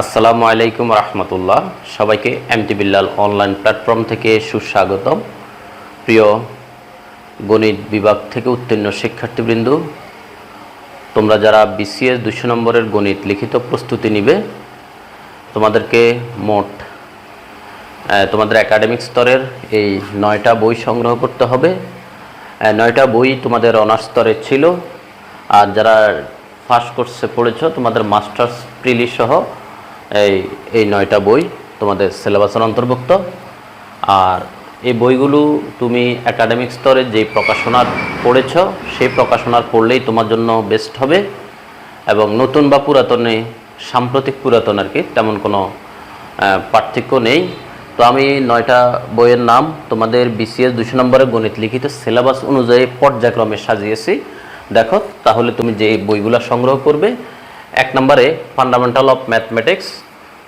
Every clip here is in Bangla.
আসসালামু আলাইকুম রহমতুল্লাহ। সবাইকে এমটি বিল্লাল অনলাইন প্ল্যাটফর্ম থেকে সুস্বাগতম। প্রিয় গণিত বিভাগ থেকে উত্তীর্ণ শিক্ষার্থীবৃন্দ, তোমরা যারা বিসিএস দুশো নম্বরের গণিত লিখিত প্রস্তুতি নিবে, তোমাদেরকে মোট তোমাদের একাডেমিক স্তরের এই নয়টা বই সংগ্রহ করতে হবে। নয়টা বই তোমাদের অনার্স স্তরে ছিল। আর যারা ফার্স্ট কোর্সে পড়েছ, তোমাদের মাস্টার্স প্রিলি সহ এই এই নয়টা বই তোমাদের সিলেবাসের অন্তর্ভুক্ত। আর এই বইগুলো তুমি একাডেমিক স্তরে যে প্রকাশনার পড়েছ, সেই প্রকাশনার পড়লেই তোমার জন্য বেস্ট হবে। এবং নতুন বা পুরাতনে, সাম্প্রতিক পুরাতন আর কি, তেমন কোনো পার্থক্য নেই। তো আমি নয়টা বইয়ের নাম তোমাদের বিসিএস দুশো নম্বরের গণিত লিখিত সিলেবাস অনুযায়ী পর্যায়ক্রমে সাজিয়েছি। দেখো, তাহলে তুমি যে বইগুলো সংগ্রহ করবে এক নম্বরে ফান্ডামেন্টাল অফ ম্যাথমেটিক্স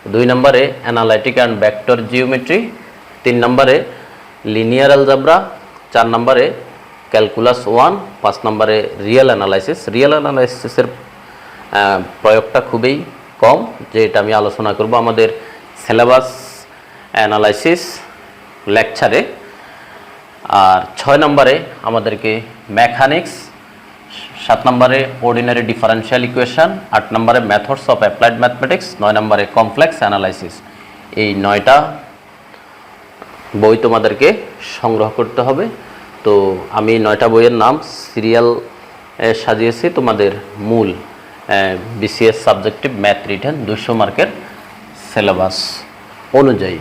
দুই নম্বরে অ্যানালাইটিক অ্যান্ড ভেক্টর জিওমেট্রি তিন নম্বরে লিনিয়ার অ্যালজাবরা চার নম্বরে ক্যালকুলাস ওয়ান পাঁচ নম্বরে রিয়েল অ্যানালাইসিস রিয়েল অ্যানালাইসিসের প্রয়োগটা খুবই কম যে এটা আমি আলোচনা করব আমাদের সিলেবাস অ্যানালাইসিস লেকচারে আর ছয় নম্বরে আমাদেরকে মেকানিক্স সাত নম্বরে অর্ডিনারি ডিফারেনশিয়াল ইকুয়েশন আট নম্বরে মেথডস অফ অ্যাপ্লাইড ম্যাথমেটিক্স নয় নম্বরে কমপ্লেক্স অ্যানালাইসিস এই নয়টা বই তোমাদেরকে সংগ্রহ করতে হবে। তো আমি নয়টা বইয়ের নাম সিরিয়াল সাজিয়েছি। তোমাদের মূল বিসিএস সাবজেক্টিভ ম্যাথ রিটার্ন দুশো মার্কের সিলেবাস অনুযায়ী।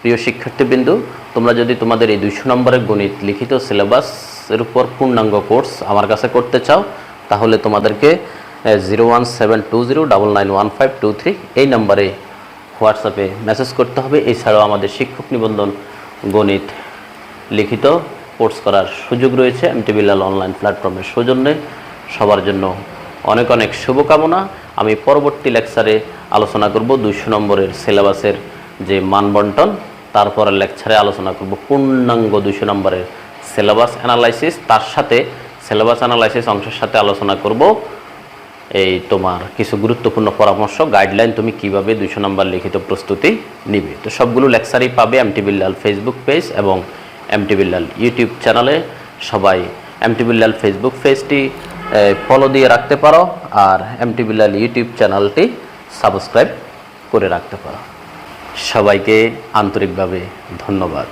প্রিয় শিক্ষার্থীবৃন্দু, তোমরা যদি তোমাদের এই দুইশো নম্বরের গণিত লিখিত সিলেবাসের উপর পূর্ণাঙ্গ কোর্স আমার কাছে করতে চাও, তাহলে তোমাদেরকে zero one seven two zero double nine one five two three এই নম্বরে হোয়াটসঅ্যাপে মেসেজ করতে হবে। এছাড়াও আমাদের শিক্ষক নিবন্ধন, গণিত, লিখিত কোর্স করার সুযোগ রয়েছে এম এমটি বিল্লাল অনলাইন প্ল্যাটফর্মের সৌজন্যে। সবার জন্য অনেক অনেক শুভকামনা। আমি পরবর্তী লেকচারে আলোচনা করব দুইশো নম্বরের সিলেবাসের যে মানবন্টন, তারপরের লেকচারে আলোচনা করব পূর্ণাঙ্গ দুইশো নম্বরের সিলেবাস অ্যানালাইসিস, তার সাথে সিলেবাস অ্যানালাইসিস অংশের সাথে আলোচনা করব। এই তোমার কিছু গুরুত্বপূর্ণ পরামর্শ গাইডলাইন তুমি কীভাবে দুশো নম্বর লিখিত প্রস্তুতি নিবে। তো সবগুলো লেকচারই পাবে এমটি বিল্লাল ফেসবুক পেজ এবং এমটি বিল্লাল ইউটিউব চ্যানেলে সবাই এমটি বিল্লাল ফেসবুক পেজটি ফলো দিয়ে রাখতে পারো আর এমটি বিল্লাল ইউটিউব চ্যানেলটি সাবস্ক্রাইব করে রাখতে পারো। সবাইকে আন্তরিকভাবে ধন্যবাদ।